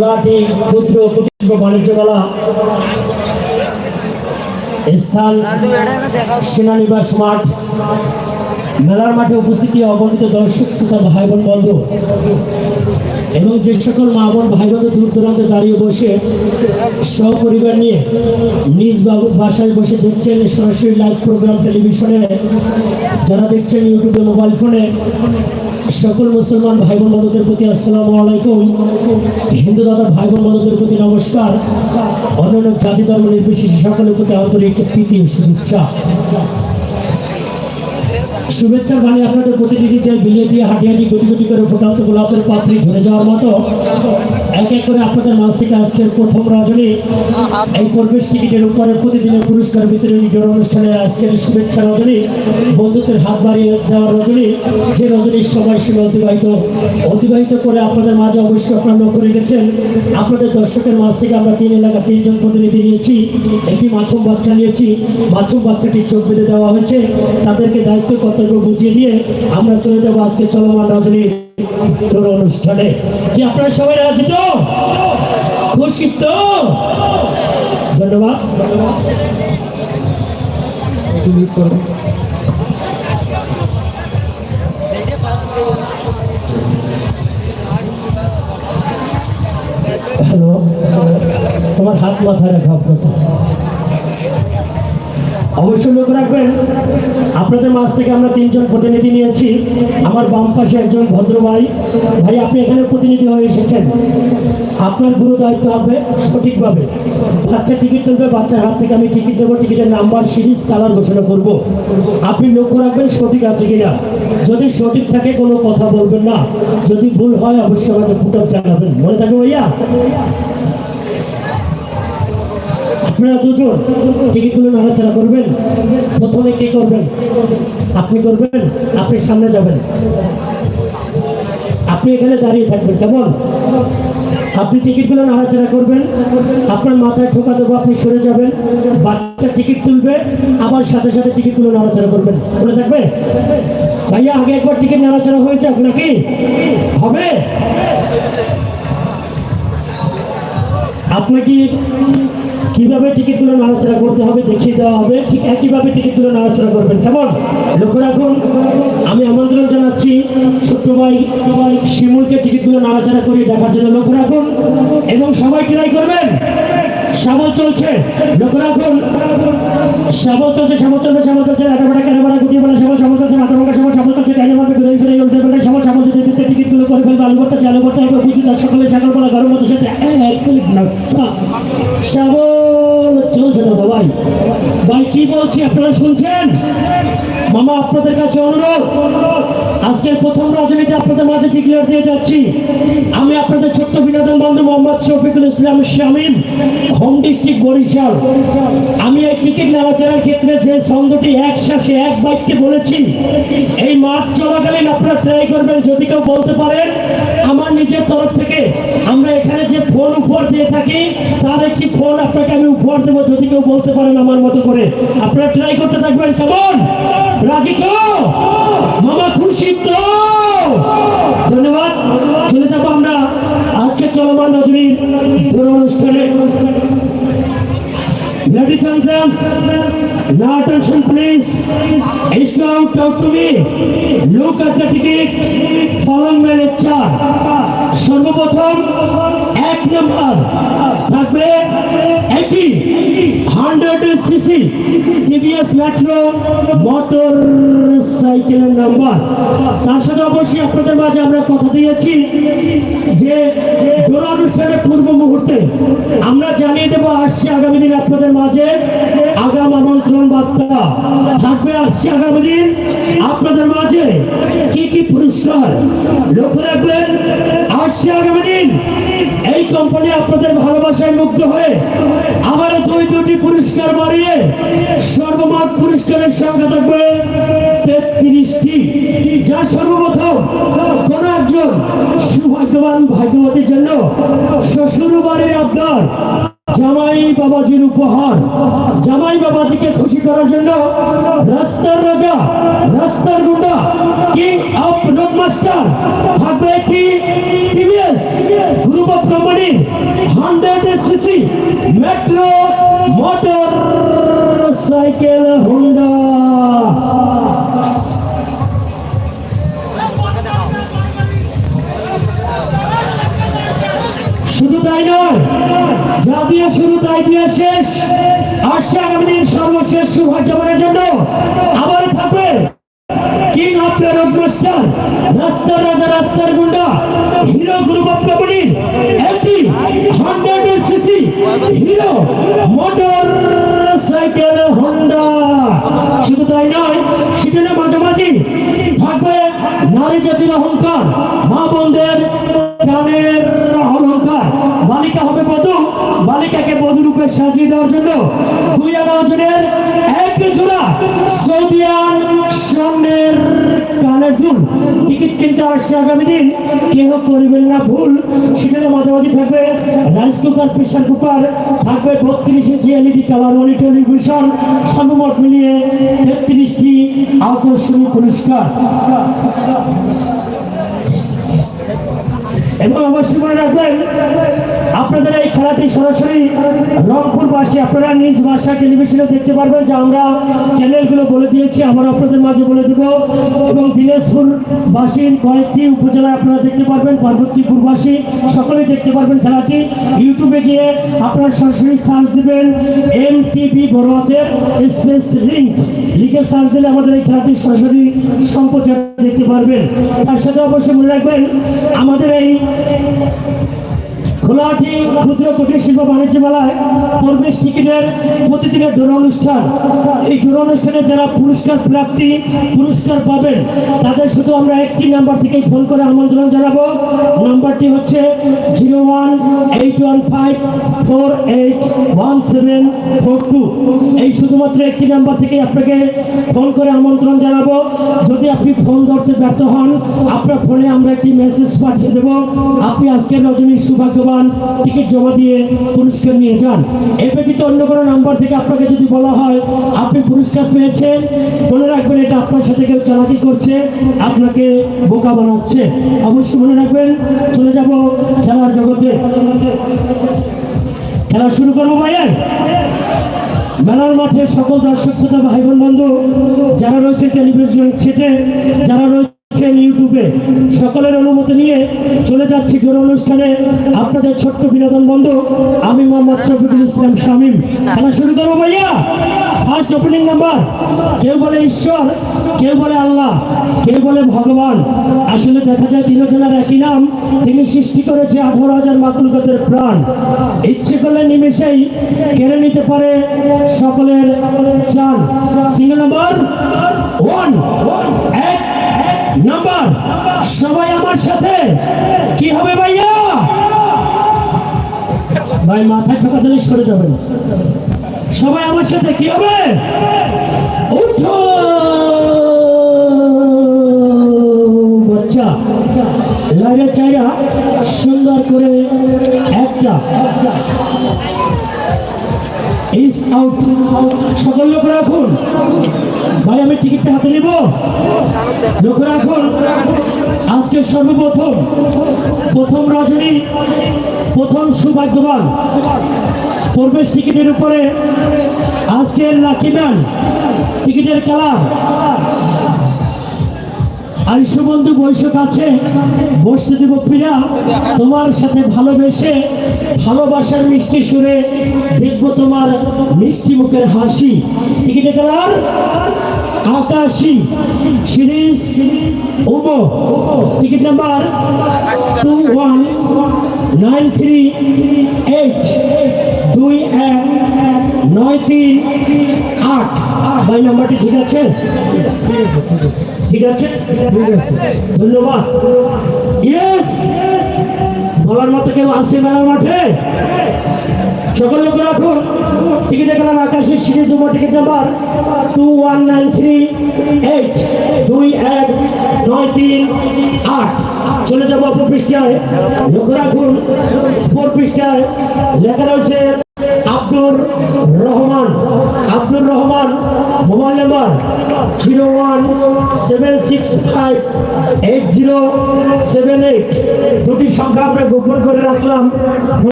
গোলাটি ক্ষুদ্র কুটির বাণিজ্য স্থান সেনানিবাস মাঠ। মেলার মাঠে উপস্থিতি অগণিত দর্শক, শ্রোতা ভাই বোন বন্ধু। এবং যে সকল মা বোন ভাই বন্ধু দূর দূরান্তে দাঁড়িয়ে বসে সপরিবার নিয়ে নিজ বাসায় বসে দেখছেন সরাসরি লাইভ প্রোগ্রাম টেলিভিশনে যারা দেখছেন ইউটিউবে মোবাইল ফোনে সকল মুসলমান ভাই বোন বন্ধুদের প্রতি আসসালামু আলাইকুম। হিন্দু দাদা ভাই বোন বন্ধুদের প্রতি নমস্কার। অন্যান্য জাতি ধর্ম নির্বিশেষে সকলের প্রতি আন্তরিক প্রীতি ও শুভেচ্ছা। শুভেচ্ছা বাণী আপনাদের প্রতিনিধিদের বিলিয়ে দিয়ে হাঁটি হাঁটি গুটি গুটি করে ফোটান্ত গোলাপের পাত্রে ঝরে যাওয়ার মতো। এক এক করে আপনাদের মাঝ থেকে আজকের প্রথম রজনী। এই প্রবেশ টিকিটের উপরে প্রতিদিনের পুরস্কার বিতরণী জোর অনুষ্ঠানে আজকের শুভেচ্ছা রজনী বন্ধুত্বের হাত বাড়িয়ে দেওয়ার রজনী, যে রজনীর সময় সীমা অতিবাহিত অতিবাহিত করে আপনাদের মাঝে অবশ্যই আপনারা লক্ষ্য রেখেছেন। আপনাদের দর্শকের মাঝ থেকে আমরা তিন এলাকা তিনজন প্রতিনিধি নিয়েছি, একটি মাছুম বাচ্চা নিয়েছি। মাছুম বাচ্চাটি চোখ বেঁধে দেওয়া হয়েছে। তাদেরকে দায়িত্ব, কর্তব্য বুঝিয়ে দিয়ে আমরা চলে যাব আজকে চলমান রজনীর অনুষ্ঠানে। কি আপনারা সবাই রাজি তো? খুশি তো? ধন্যবাদ। হ্যালো, তোমার হাত মাথায় রাখা প্রথম অবশ্যই লক্ষ্য রাখবেন, আপনাদের মাঝ থেকে আমরা তিনজন প্রতিনিধি নিয়েছি। আমার বাম পাশে একজন ভদ্র ভাই ভাই আপনি এখানে প্রতিনিধি হয়ে এসেছেন। আপনার গুরু দায়িত্ব হবে সঠিকভাবে। বাচ্চা টিকিট তুলবে, বাচ্চার হাত থেকে আমি টিকিট দেবো টিকিটের নাম্বার সিরিজ কালার ঘোষণা করব। আপনি লক্ষ্য রাখবেন সঠিক আছে কিনা। যদি সঠিক থাকে, কোনো কথা বলবেন না। যদি ভুল হয়, অবশ্যই আমাকে ফুটপ জানাবেন। মনে থাকবে ভাইয়া? আপনারা দুজন টিকিটগুলো নাড়াচাড়া করবেন। প্রথমে কে করবেন? আপনি করবেন? আপনি সামনে যাবেন। আপনি এখানে দাঁড়িয়ে থাকবেন, কেমন? আপনি টিকিটগুলো নাড়াচাড়া করবেন, আপনার মাথায় ঠোকা দেবো, আপনি সরে যাবেন, বাচ্চা টিকিট তুলবে, আবার সাথে সাথে টিকিটগুলো নাড়াচাড়া করবেন। মনে থাকবে? ভাইয়া, আগে একবার টিকিট নাড়াচাড়া হয়ে যাক নাকি? হবে? আপনাকে কীভাবে টিকিটগুলো নাড়াচাড়া করতে হবে দেখিয়ে দেওয়া হবে? ঠিক একইভাবে টিকিটগুলো নাড়াচাড়া করবেন। কেমন? লক্ষ্য রাখুন, আমি আমন্ত্রণ জানাচ্ছি ছোট্ট ভাই শিমুলকে টিকিটগুলো নাড়াচাড়া করে দেখার জন্য। লক্ষ্য রাখুন, এবং সবাই ট্রাই করবেন। সাবল চলছে। লক্ষ্য রাখুন সাবল চলছে সাবল চলছে রাটা বাটা কেনা বাটা গুটিয়ে বাটা সাবল সাবল চলছে মাথা ভাঙা সাবল সাবল চলছে ডাইনে মাপে ঘুরে ঘুরে উল্টে পাল্টে সাবল সাবল দিতে দিতে টিকিটগুলো করে ফেলবে, আলু ভর্তা, চালু ভর্তা হবে বুঝি না, সকালে সকাল বেলা গরম মতো সাথে এক প্লেট নাস্তা সাবল চলছে না ভাই। ভাই, কি বলছি, আপনারা শুনছেন? আপনাদের কাছে অনুরোধ, আজকের প্রথম রাজনীতি আপনাদের মাঝে ডিক্লেয়ার দিয়ে যাচ্ছি। আমি আপনাদের ছোট্ট বিনোদন বন্ধু মোহাম্মদ শফিকুল ইসলাম শামীম, হোম ডিস্ট্রিক্ট বরিশাল। আমি এই ক্রিকেট নাড়াচাড়ার ক্ষেত্রে যে ছন্দটি এক শ্বাসে এক বাক্যে বলেছি, এই মাঠ চলাকালীন আপনারা ট্রাই করবেন, যদি কেউ বলতে পারেন আমার নিজের তরফ থেকে আমরা এখানে যে ফোন উপহার দিয়ে থাকি, তার একটি ফোন আপনাকে আমি উপহার দেবো যদি কেউ বলতে পারেন আমার মতো করে। আপনারা ট্রাই করতে থাকবেন, কেমন? রাজি তো? মামা খুশি তো? ধন্যবাদ। চলে যাব আমরা আজকে চলমান নজরির অনুষ্ঠানে। Ladies and gents, now attention please. It's now talk to me. Look at the ticket. Following my lecture. সর্বপ্রথম এক নম্বর থাকবে এটি hundred CC TVS Metro motor সাইকেলের নাম্বার। তার সাথে অবশ্যই আপনাদের মাঝে আমরা কথা দিয়েছি যে অনুষ্ঠানের পূর্ব মুহূর্তে আমরা জানিয়ে দেবো, আসছে আগামী দিন আপনাদের মাঝে আগাম আমন্ত্রণ বার্তা। থাকবে, আসছে আগামী দিন আপনাদের মাঝে কি কি পুরস্কার লক্ষ্য রাখবেন? আসছে আগামী দিন কোম্পানি আপনাদের ভালোবাসায় মুগ্ধ হয়ে আবারও দুই দুটি পুরস্কার বাড়িয়ে সর্বমোট পুরস্কারের সংখ্যা থাকবে তেত্রিশটি। যা সর্বপ্রথম কোন একজন সুভাগ্যবান ভাগ্যবতীর জন্য শ্বশুর বাড়ির আপনার জামাই বাবাজির উপহার। জামাই বাবাজিকে খুশি করার জন্য রাস্তার রাজা, রাস্তার গুন্ডা কিং অফ রোড মাস্টার থাকবে একটি TVS group of company hundred CC Metro motor দিয়ে শেষ। আসছে আগামী দিন সর্বশেষ সৌভাগ্যবানের জন্য আবার থাকবে king of the road master রাস্তার রাজা, রাস্তার গুন্ডা, হিরো গ্রুপ অফ কোম্পানির একটি hundred CC Hero motor cycle Honda শুধু তাই নয়, সেখানে মাঝামাঝি থাকবে নারী জাতির অহংকার, মা বোনদের গানের অলঙ্কার বালিকা হবে বধূ বালিকাকে বধূ রূপে সাজিয়ে দেওয়ার জন্য দুই আনা ওজনের এক জোড়া সৌদিয়ান সামনের কানের দুল। টিকিট কিনতে আসছে আগামী দিন। কেউ করবেন না ভুল। সেখানে মাঝামাঝি থাকবে। রাইস কুকার প্রেশার কুকার থাকবে। বত্রিশ এলইডি কালার মনিটর টেলিভিশন সর্বমোট মিলিয়ে তেত্রিশটি আকর্ষণীয় পুরস্কার। এবং অবশ্যই মনে রাখবেন, আপনাদের এই খেলাটি সরাসরি রংপুরবাসী, আপনারা নিজ ভাষা টেলিভিশনে দেখতে পারবেন যে আমরা চ্যানেলগুলো বলে দিয়েছি আমরা আপনাদের মাঝে বলে দেব। এবং দিনাজপুরবাসীর কয়েকটি উপজেলায় আপনারা দেখতে পারবেন, পার্বতীপুরবাসী সকলেই দেখতে পারবেন খেলাটি। ইউটিউবে গিয়ে আপনারা সরাসরি সার্চ দেবেন এম টিভি বড়ুয়াতের স্পেস লিঙ্ক লিখে সার্চ দিলে আমাদের এই খেলাটি সরাসরি সম্প্রচার দেখতে পারবেন। তার সাথে অবশ্যই মনে রাখবেন, আমাদের এই খোলাহাটি ক্ষুদ্র কুটির শিল্প বাণিজ্য মেলায় পরিবেশ টিকিটের প্রতিদিনের দৌড় অনুষ্ঠান এই দৌড় অনুষ্ঠানে যারা পুরস্কার প্রাপ্তি, পুরস্কার পাবেন, তাদের শুধু আমরা একটি নাম্বার থেকেই ফোন করে আমন্ত্রণ জানাব। নাম্বারটি হচ্ছে zero one eight one five four eight one seven four two. এই শুধুমাত্র একটি নাম্বার থেকে আপনাকে ফোন করে আমন্ত্রণ জানাব। যদি আপনি ফোন ধরতে ব্যর্থ হন, আপনার ফোনে আমরা একটি মেসেজ পাঠিয়ে দেবো। আপনি আজকের রজনীর সৌভাগ্যবান টিকিট জমা দিয়ে পুরস্কার নিয়ে যান। এর ব্যতীত অন্য কোনো নাম্বার থেকে আপনাকে যদি বলা হয়, আপনি পুরস্কার পেয়েছেন, মনে রাখবেন এটা আপনার সাথে কেউ চালাকি করছে, আপনাকে বোকা বানাচ্ছে। অবশ্যই মনে রাখবেন, চলে যাব খেলার জগতে। খেলা শুরু করব ভাইয়া। মেলার মাঠে সকল দর্শক শ্রোতা, ভাই বোন, বন্ধু, যারা রয়েছে টেলিভিশন ছেটে যারা রয়েছেন ইউটিউবে সকলের অনুমতি নিয়ে চলে যাচ্ছি জোর অনুষ্ঠানে। আপনাদের ছোট্ট বিনোদন বন্ধু, আমি মোহাম্মদ শফিকুল ইসলাম শামীম। খেলা শুরু করব ভাইয়া। ফার্স্ট ওপেনিং নাম্বার কেউ বলে ঈশ্বর, কেউ বলে আল্লাহ, কেউ বলে ভগবান। আসলে দেখা যায় তিনজনের একই নাম। তিনি সৃষ্টি করেছে আঠারো হাজার মাকলুকাতের প্রাণ। ইচ্ছে করলে নিমেষেই কেড়ে নিতে পারে সকলের চান সিঙ্গল নাম্বার ওয়ান এক নাম্বার, সবাই আমার সাথে। কি হবে ভাইয়া? ভাই, মাথায় ঠোকা দিলে সরে যাবেন। সবাই আমার সাথে, কি হবে? উঠো! বাচ্চা লাগে চাইরা সুন্দর করে একটা। ইস আউট সকল লোক রাখুন। ভাই, আমি টিকিটটা হাতে নেব। লোক রাখুন। আজকে সর্বপ্রথম, প্রথম রজনী, প্রথম সৌভাগ্যবান। প্রবেশ টিকিটের উপরে আজকের লাকি ম্যান টিকিটের কালার আইসু বন্ধু বৈশক আছে বসতে দেব প্রিয়া তোমার সাথে ভালোবেসে, ভালোবাসার মিষ্টি সুরে দেখব তোমার মিষ্টি মুখের হাসি। টিকিটে কালার? আকাশি। Series? ওমো ticket number? Two one nine three eight দুই এক নয় তিন আট। ভাই, নাম্বারটি ঠিক আছে ঠিক আছে ঠিক আছে? ধন্যবাদ। ইয়েস বলার মতো কেউ আসছে মেলার মাঠে? সকল লোক রাখুন টিকিট গেলাম আকাশের সিরিজ উপর ticket number two one nine three eight দুই এক নয় তিন আট চলে যাব অপর পৃষ্ঠায়। লক্ষ্য রাখুন, অপর পৃষ্ঠায় লেখা রয়েছে Abdur Rahman. Abdur Rahman, mobile number zero one seven six five eight zero seven eight. দুটি সংখ্যা আমরা গোপন করে রাখলাম।